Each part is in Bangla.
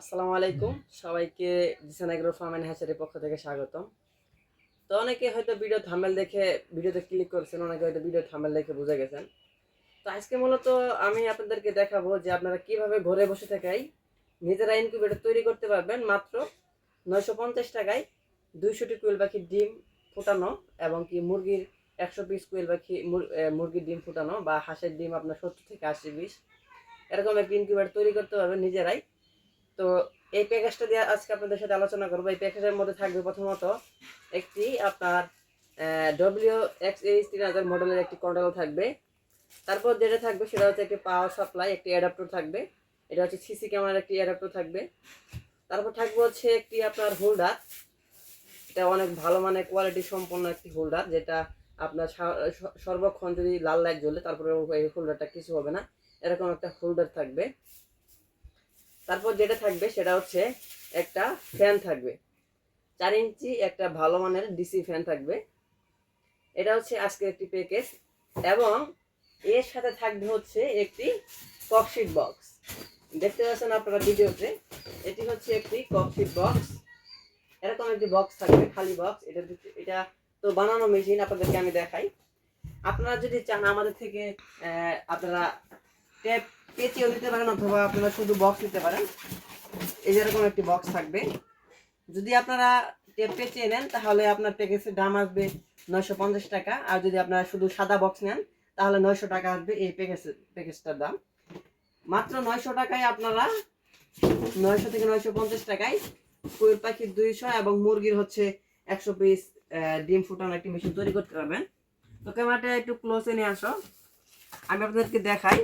আসসালামু আলাইকুম। সবাইকে জিসান এগ্রো ফার্ম অ্যান্ড হ্যাচারির পক্ষ থেকে স্বাগতম। তো অনেকে হয়তো ভিডিও থামেল দেখে ভিডিওতে ক্লিক করছেন, অনেকে হয়তো ভিডিও থামেল দেখে বুঝে গেছেন। তো আজকে মূলত আমি আপনাদেরকে দেখাবো যে আপনারা কীভাবে ঘরে বসে থাকাই নিজেরা ইনকিউবেটর তৈরি করতে পারবেন। মাত্র নয়শো পঞ্চাশ টাকায় দুইশোটি কুয়েল পাখির ডিম ফুটানো এবং কি মুরগির একশো পিস কুয়েল পাখি মুরগির ডিম ফুটানো বা হাঁসের ডিম আপনার সত্তর থেকে আশি পিস এরকম একটা ইনকিউবেটর তৈরি করতে পারবেন নিজেরাই। তো এই প্যাকেজটা দিয়ে আজকে আপনাদের সাথে আলোচনা করব। এই প্যাকেজের মধ্যে থাকবে প্রথমত একটি আপনার ডব্লিউ এক্স এইচ তিন হাজার মডেলের একটি কন্ট্রোল থাকবে। তারপর যেটা থাকবে সেটা হচ্ছে একটি পাওয়ার সাপ্লাই একটি অ্যাডাপ্টার থাকবে। এটা হচ্ছে সিসি ক্যামেরার একটি অ্যাডাপ্টার থাকবে। তারপর থাকবে হচ্ছে একটি আপনার হোল্ডার এটা অনেক ভালো মানে কোয়ালিটি সম্পন্ন একটি হোল্ডার যেটা আপনার সর্বক্ষণ যদি লাল লাইট জ্বলে, তারপরে এই হোল্ডারটা কিছু হবে না। এরকম একটা হোল্ডার থাকবে। তারপর যেটা থাকবে সেটা হচ্ছে একটা ফ্যান থাকবে। চার ইঞ্চি একটা ভালো মানের ডিসি ফ্যান থাকবে। এটা হচ্ছে আজকের একটি প্যাকেজ এবং এর সাথে থাকবে হচ্ছে একটি ককশিট বক্স দেখতে পাচ্ছেন আপনারা ভিডিওতে, এটি হচ্ছে একটি ককশিট বক্স এরকম একটি বক্স থাকবে, খালি বক্স এটা এটা তো বানানো মেশিন আপনাদেরকে আমি দেখাই। আপনারা যদি চান আমাদের থেকে আপনারা ট্যাপ পেঁচিয়েও দিতে পারেন অথবা আপনারা শুধু বক্স দিতে পারেন। এই যেরকম একটি বক্স থাকবে। যদি আপনারা টেপ পেঁচিয়ে নেন, তাহলে আপনার প্যাকেজের দাম আসবে নয়শো পঞ্চাশ টাকা। আর যদি আপনারা শুধু সাদা বক্স নেন, তাহলে নয়শো টাকা আসবে এই প্যাকেজ প্যাকেজটার দাম। মাত্র নয়শো টাকায় আপনারা নয়শো থেকে নয়শো পঞ্চাশ টাকায় কুয়েল পাখির দুইশো এবং মুরগির হচ্ছে একশো পিস ডিম ফুটানো একটি মেশিন তৈরি করতে পারবেন। তো ক্যামেরাটা একটু ক্লোজে নিয়ে আসো। আমি আপনাদেরকে দেখাই।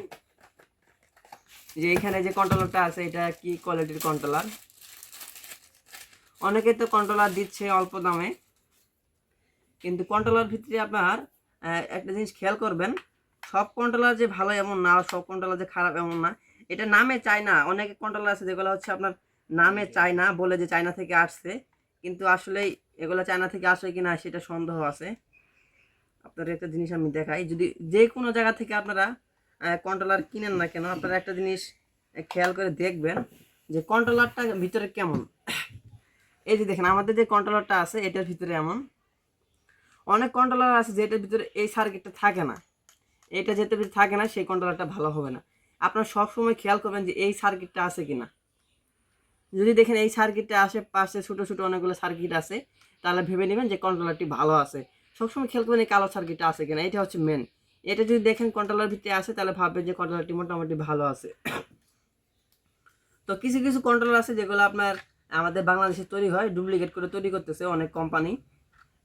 যে এখানে যে কন্ট্রোলারটা আছে, এটা কি কোয়ালিটির কন্ট্রোলার অনেকে তো কন্ট্রোলার দিচ্ছে অল্প দামে, কিন্তু কন্ট্রোলার ভিতরে আপনার একটা জিনিস খেয়াল করবেন, সব কন্ট্রোলার যে ভালো এমন না সব কন্ট্রোলার যে খারাপ এমন না, এটা নামে চায় না। অনেক কন্ট্রোলার আছে যেগুলো হচ্ছে আপনার নামে চায় না, বলে যে চায়না থেকে আসছে, কিন্তু আসলে এগুলো চায়না থেকে আসে কি না সেটা সন্দেহ আছে। আপনার একটা জিনিস আমি দেখাই, যদি যে কোনো জায়গা থেকে আপনারা কন্ট্রোলার কিনেন না কেন, আপনারা একটা জিনিস খেয়াল করে দেখবেন যে কন্ট্রোলারটা ভিতরে কেমন। এই যে দেখেন, আমাদের যে কন্ট্রোলারটা আছে, এটার ভিতরে এমন। অনেক কন্ট্রোলার আছে যেটার ভিতরে এই সার্কিটটা থাকে না। এটা যেটা ভিতরে থাকে না, সেই কন্ট্রোলারটা ভালো হবে না। আপনারা সবসময় খেয়াল করবেন যে এই সার্কিটটা আছে কি না যদি দেখেন এই সার্কিটটা আশেপাশে ছোটো ছোটো অনেকগুলো সার্কিট আছে, তাহলে ভেবে নেবেন যে কন্ট্রোলারটি ভালো আছে। সবসময় খেয়াল করবেন এই কালো সার্কিটটা আছে কিনা, এটা হচ্ছে মেন এটা যদি দেখেন কন্ট্রোলার ভিতরে আছে, তাহলে ভাববেন যে কন্ট্রোলারটি মোটামুটি ভালো আছে। তো কিছু কিছু কন্ট্রোলার আছে যেগুলো আপনার আমাদের বাংলাদেশে তৈরি হয় ডুপ্লিকেট করে তৈরি করতেছে অনেক কোম্পানি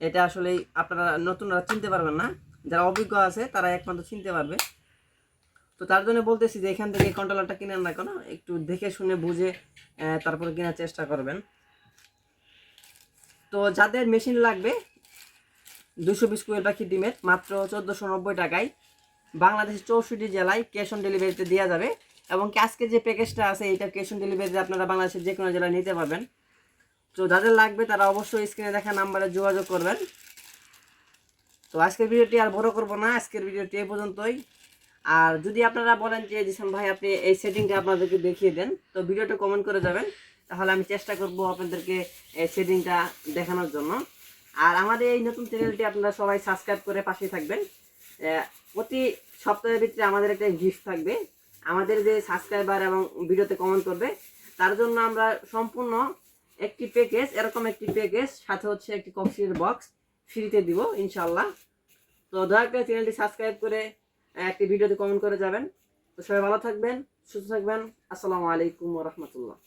এটা আসলে আপনারা নতুনরা চিনতে পারবেন না। যারা অভিজ্ঞ আছে, তারা একমাত্র চিনতে পারবে। তো তার জন্য বলতেছি যে এখান থেকে কন্ট্রোলারটা কিনেন না কেন, একটু দেখে শুনে বুঝে তারপরে কেনার চেষ্টা করবেন। তো যাদের মেশিন লাগবে দুশো বিশ কুয়েল পাখি ডিমের মাত্র চোদ্দোশো নব্বই টাকায় বাংলাদেশের চৌষট্টি জেলায় ক্যাশ অন ডেলিভারিতে দেওয়া যাবে। এবং আজকে যে প্যাকেজটা আছে, এইটা ক্যাশ অন ডেলিভারিতে আপনারা বাংলাদেশের যে কোনো জেলায় নিতে পারবেন। তো যাদের লাগবে তারা অবশ্যই স্ক্রিনে দেখা নাম্বারে যোগাযোগ করবেন। তো আজকের ভিডিওটি আর বড় করব না, আজকের ভিডিওটি এই পর্যন্তই। আর যদি আপনারা বলেন যে, জিসান ভাই, আপনি এই সেটিংটা আপনাদেরকে দেখিয়ে দেন, তো ভিডিওটা কমেন্ট করে যাবেন। তাহলে আমি চেষ্টা করব আপনাদেরকে এই সেটিংটা দেখানোর জন্য। আর আমাদের এই নতুন চ্যানেলটি আপনারা সবাই সাবস্ক্রাইব করে পাশে থাকবেন। প্রতি সপ্তাহের ভিতরে আমাদের একটা গিফট থাকবে। আমাদের যে সাবস্ক্রাইবার এবং ভিডিওতে কমেন্ট করবে, তার জন্য আমরা সম্পূর্ণ একটি প্যাকেজ এরকম একটি প্যাকেজ সাথে হচ্ছে একটি কক্সির বক্স ফ্রিতে দিব ইনশাল্লাহ তো দয়া করে চ্যানেলটি সাবস্ক্রাইব করে একটি ভিডিওতে কমেন্ট করে যাবেন। তো সবাই ভালো থাকবেন, সুস্থ থাকবেন। আসসালামু আলাইকুম রহমতুল্লাহ।